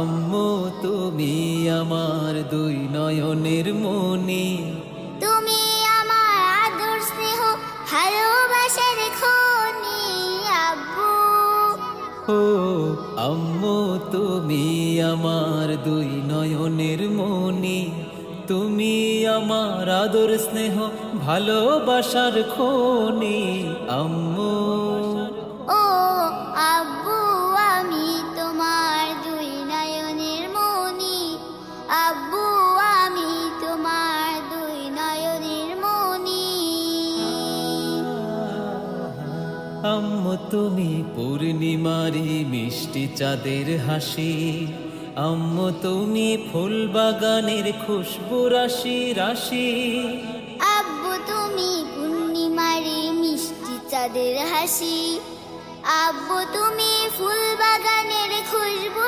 আম্মু তুমি আমার দুই নয়নের মনি তুমি আমার আদর স্নেহ ভালোবাসার খনি আব্বু। ও আম্মু তুমি আমার দুই নয়নের মনি তুমি আমার আদর স্নেহ ভালোবাসার খনি আম্মু। ও আব্বু আমি তোমার দুই নয়নের মনি আম্মু তুমি পূর্ণিমারি মিষ্টি চাঁদের হাসি। আম্মু তুমি ফুল বাগানের খুশবু রাশি রাশি। আব্বু তুমি পূর্ণিমারি মিষ্টি চাঁদের হাসি। আব্বু তুমি ফুল বাগানের খুশবু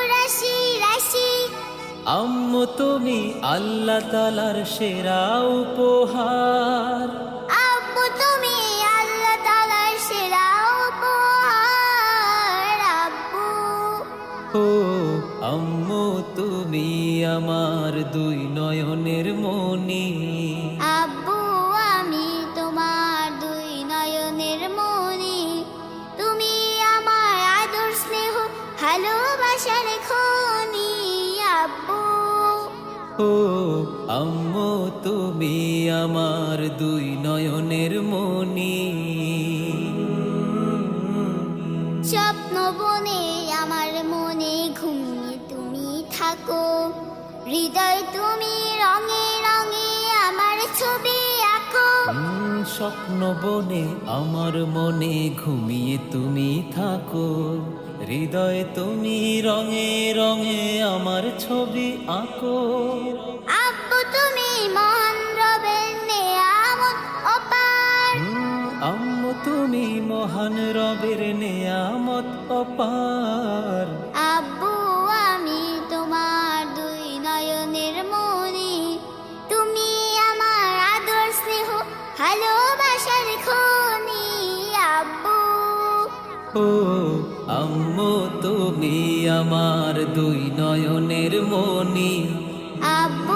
আম্মু তুমি আল্লাহ তালার সেরা উপহার। আব্বু তুমি আল্লাহ তালার সেরা উপহার আব্বু। ও আম্মু তুমি আমার দুই নয়নের মনি আব্বু আমি তোমার দুই নয়নের মনি তুমি আমার আদর স্নেহ ভালোবাসার খনি আব্বু ও আম্মু তুমি আমার দুই নয়নের মনি স্বপ্ন বনে আমার মনে ঘুমিয়ে তুমি থাকো। হৃদয় তুমি রঙে রঙে আমার ছবি আঁকো। স্বপ্ন বনে আমার মনে ঘুমিয়ে তুমি থাকো। হৃদয় তুমি রঙে রঙে আমার ছবি আঁকো। আব্বু তুমি মহান রবের নেয়ামত অপার। আম্মু তুমি মহান রবের নেয়ামত অপার। আব্বু আমি তোমার দুই নয়নের মনি তুমি আমার আদর স্নেহ ভালোবাসার ও আম্মু তুমি আমার দুই নয়নের মনি আব্বু